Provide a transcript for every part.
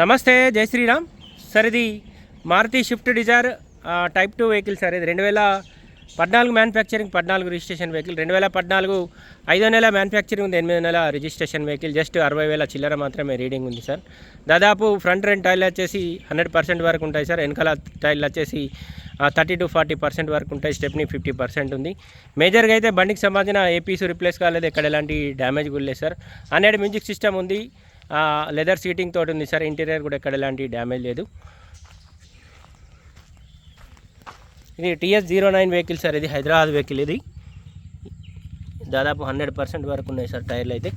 నమస్తే జై శ్రీరామ్. సార్ ఇది Maruti Swift Dzire type two vehicle sir. ఇది రెండు వేల పద్నాలుగు మ్యానుఫ్యాక్చరింగ్ పద్నాలుగు రిజిస్ట్రేషన్ వెహికల్ రెండు వేల పద్నాలుగు ఐదో నెల మ్యానుఫ్యాక్చరింగ్ ఉంది ఎనిమిదో నెల రిజిస్ట్రేషన్ వెహికల్ జస్ట్ అరవై వేల చిల్లర మాత్రమే రీడింగ్ ఉంది సార్. దాదాపు ఫ్రంట్ రెండు టైర్లు వచ్చేసి హండ్రెడ్ పర్సెంట్ వరకు ఉంటాయి సార్. వెనకాల టైర్లు వచ్చేసి థర్టీ టు ఫార్టీ పర్సెంట్ వరకు ఉంటాయి. స్టెప్ని ఫిఫ్టీ పర్సెంట్ ఉంది. మేజర్గా అయితే బండికి సంబంధించిన ఏపీస్ రిప్లేస్ కాలేదు. ఎక్కడ ఎలాంటి డ్యామేజ్ కూడా లేదు సార్. హండ్రెడ్ మ్యూజిక్ సిస్టమ్ ఉంది. లెదర్ సీటింగ్ తోటి ఉంది సార్. ఇంటీరియర్ కూడా ఎక్కడ ఎలాంటి డ్యామేజ్ లేదు. ఇది TS zero nine vehicle sir. ఇది హైదరాబాద్ వెహికల్ ఇది. దాదాపు హండ్రెడ్ పర్సెంట్ వరకు ఉన్నాయి సార్ టైర్లు అయితే.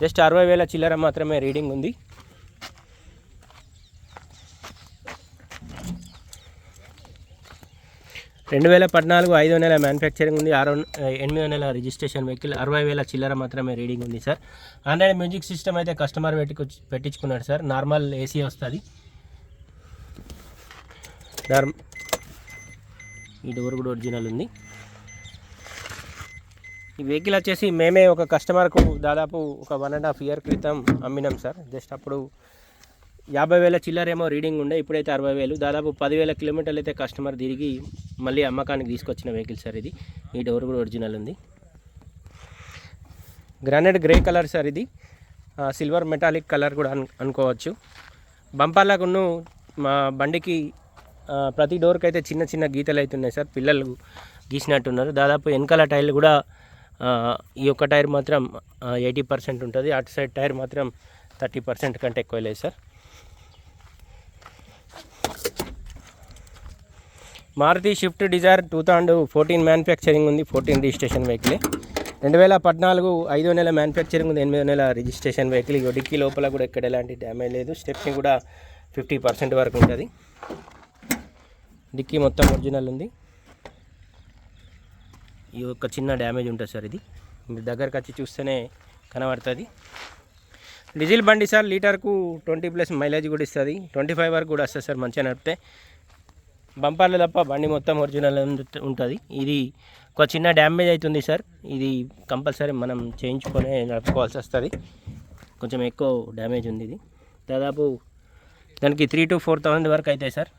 జస్ట్ అరవై వేల చిల్లర మాత్రమే రీడింగ్ ఉంది. రెండు వేల పద్నాలుగు ఐదో నెల మ్యానుఫ్యాక్చరింగ్ ఉంది ఆరో ఎనిమిదో నెల రిజిస్ట్రేషన్ వెహికల్ అరవై వేల చిల్లర మాత్రమే రీడింగ్ ఉంది సార్. ఆండ్రాయిడ్ మ్యూజిక్ సిస్టమ్ అయితే కస్టమర్ పెట్టుకొచ్చి పెట్టించుకున్నాడు సార్. నార్మల్ ఏసీ వస్తుంది. నార్మ్ ఈ డోర్ కూడా ఒరిజినల్ ఉంది. ఈ వెహికల్ వచ్చేసి మేమే ఒక కస్టమర్కు దాదాపు ఒక వన్ అండ్ హాఫ్ ఇయర్ క్రితం అమ్మినాం సార్. జస్ట్ అప్పుడు యాభై వేల చిల్లరేమో రీడింగ్ ఉండే ఇప్పుడైతే అరవై వేలు దాదాపు పదివేల కిలోమీటర్లు అయితే కస్టమర్ తిరిగి మళ్ళీ అమ్మకానికి తీసుకొచ్చిన వెహికల్ సార్ ఇది. ఈ డోర్ కూడా ఒరిజినల్ ఉంది. గ్రానైట్ గ్రే కలర్ సార్ ఇది. సిల్వర్ మెటాలిక్ కలర్ కూడా అను అనుకోవచ్చు. బంపర్లకును మా బండికి ప్రతి డోర్కి అయితే చిన్న చిన్న గీతలు అవుతున్నాయి సార్ పిల్లలు గీసినట్టున్నారు. దాదాపు వెనకాల టైర్లు కూడా ఈ ఒక్క టైర్ మాత్రం ఎయిటీ పర్సెంట్ ఉంటుంది. అటు సైడ్ టైర్ మాత్రం థర్టీ పర్సెంట్ కంటే ఎక్కువ లేదు sir Maruti Swift Dzire two thousand fourteen manufacturing ఉంది ఫోర్టీన్ రిజిస్ట్రేషన్ వెహికలే రెండు వేల పద్నాలుగు ఐదో నెల మ్యానుఫ్యాక్చరింగ్ ఉంది ఎనిమిదో నెల రిజిస్ట్రేషన్ వెహికల్ ఇగో డిక్కీ లోపల కూడా ఎక్కడ ఎలాంటి డ్యామేజ్ లేదు. స్టెప్సింగ్ కూడా ఫిఫ్టీ పర్సెంట్ వరకు ఉంటుంది. డిక్కీ మొత్తం ఒరిజినల్ ఉంది. ఈ యొక్క చిన్న డ్యామేజ్ ఉంటుంది సార్ ఇది. మీరు దగ్గరకు వచ్చి చూస్తేనే కనబడుతుంది. డీజిల్ బండి సార్ లీటర్కు ట్వంటీ ప్లస్ మైలేజ్ కూడా ఇస్తుంది. ట్వంటీ ఫైవ్ వరకు కూడా వస్తుంది సార్ మంచిగా నడిపితే. బంపర్లు తప్ప బండి మొత్తం ఒరిజినల్ ఉంటుంది. ఇది ఒక చిన్న డ్యామేజ్ అవుతుంది సార్. ఇది కంపల్సరీ మనం చేయించుకొని నడుపుకోవాల్సి వస్తుంది. కొంచెం ఎక్కువ డ్యామేజ్ ఉంది ఇది. దాదాపు దానికి త్రీ టు ఫోర్ థౌసండ్ వరకు అవుతాయి సార్.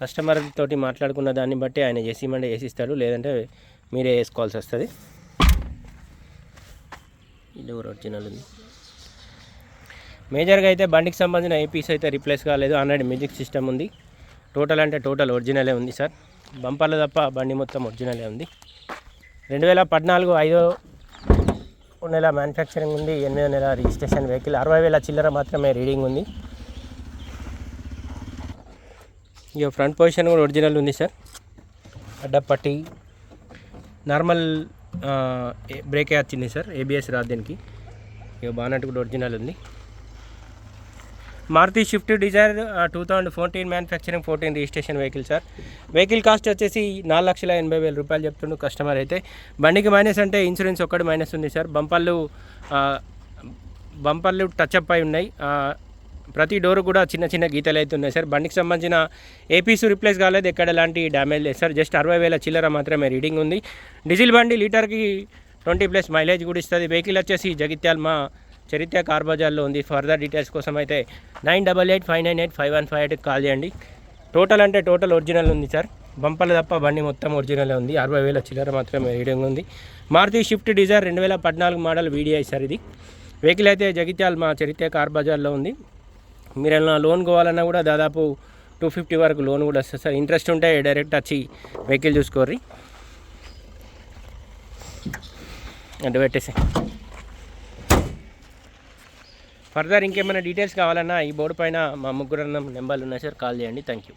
కస్టమర్ తోటి మాట్లాడుకున్న దాన్ని బట్టి ఆయన చేసిమంటే వేసిస్తాడు లేదంటే మీరే వేసుకోవాల్సి వస్తుంది. ఇది ఒరిజినల్ ఉంది. మేజర్గా అయితే బండికి సంబంధించిన ఏపీస్ అయితే రిప్లేస్ కాలేదు ఆల్రెడీ మ్యూజిక్ సిస్టమ్ ఉంది. టోటల్ అంటే టోటల్ ఒరిజినలే ఉంది సార్. బంపర్లు తప్ప బండి మొత్తం ఒరిజినలే ఉంది. రెండు వేల పద్నాలుగు ఐదో నెల మ్యానుఫ్యాక్చరింగ్ ఉంది ఎనిమిదో నెల రిజిస్ట్రేషన్ వెహికల్ అరవై వేల చిల్లర మాత్రమే రీడింగ్ ఉంది. ఇక ఫ్రంట్ పొజిషన్ కూడా ఒరిజినల్ ఉంది సార్. అడ్డపట్టి నార్మల్ బ్రేకే వచ్చింది సార్ ఏబిఎస్ రాదు దీనికి. ఇక బానట్ కూడా ఒరిజినల్ ఉంది. Maruti Swift Dzire two thousand fourteen manufacturing fourteen registration vehicle sir vehicle cost వచ్చేసి నాలుగు లక్షల ఎనభై వేల రూపాయలు చెప్తుండు కస్టమర్ అయితే. బండికి మైనస్ అంటే ఇన్సూరెన్స్ ఒక్కటి మైనస్ ఉంది సార్ బంపర్లు బంపర్లు టచ్ అప్ అయి ఉన్నాయి. ప్రతి డోర్ కూడా చిన్న చిన్న గీతలు అయితే ఉన్నాయి సార్ బండికి సంబంధించిన ఏపీసు రిప్లేస్ కాలేదు ఎక్కడ ఎలాంటి డ్యామేజ్ లేదు సార్ జస్ట్ అరవై వేల చిల్లర మాత్రమే రీడింగ్ ఉంది. డీజిల్ బండి లీటర్కి ట్వంటీ ప్లస్ మైలేజ్ కూడా ఇస్తుంది. వెహికల్ వచ్చేసి జగిత్యాల మా చరిత్ర కార్ బజార్లో ఉంది. ఫర్దర్ డీటెయిల్స్ కోసం అయితే nine double eight five nine eight five one five ఎయిట్కి కాల్ చేయండి. టోటల్ అంటే టోటల్ ఒరిజినల్ ఉంది సార్. బంపలు తప్ప బండి మొత్తం ఒరిజినల్ ఉంది. అరవై వేల చిల్లర మాత్రమే రీడింగ్ ఉంది. మారుతి షిఫ్ట్ డిజైర్ రెండు వేల పద్నాలుగు మోడల్ వీడియో సార్ ఇది. వెహికల్ అయితే జగిత్యాల మా చరిత్ర కార్ బజార్లో ఉంది. మీరు ఏమైనా లోన్ కావాలన్నా కూడా దాదాపు టూ ఫిఫ్టీ వరకు లోన్ కూడా వస్తుంది సార్. ఇంట్రెస్ట్ ఉంటే డైరెక్ట్ వచ్చి వెహికల్ చూసుకోర్రి. అంటే పెట్టేసి ఫర్దర్ ఇంకేమైనా డీటెయిల్స్ కావాలన్నా ఈ బోర్డు పైన మా ముగ్గురు నెంబర్లు ఉన్నాయి సార్ కాల్ చేయండి. Thank you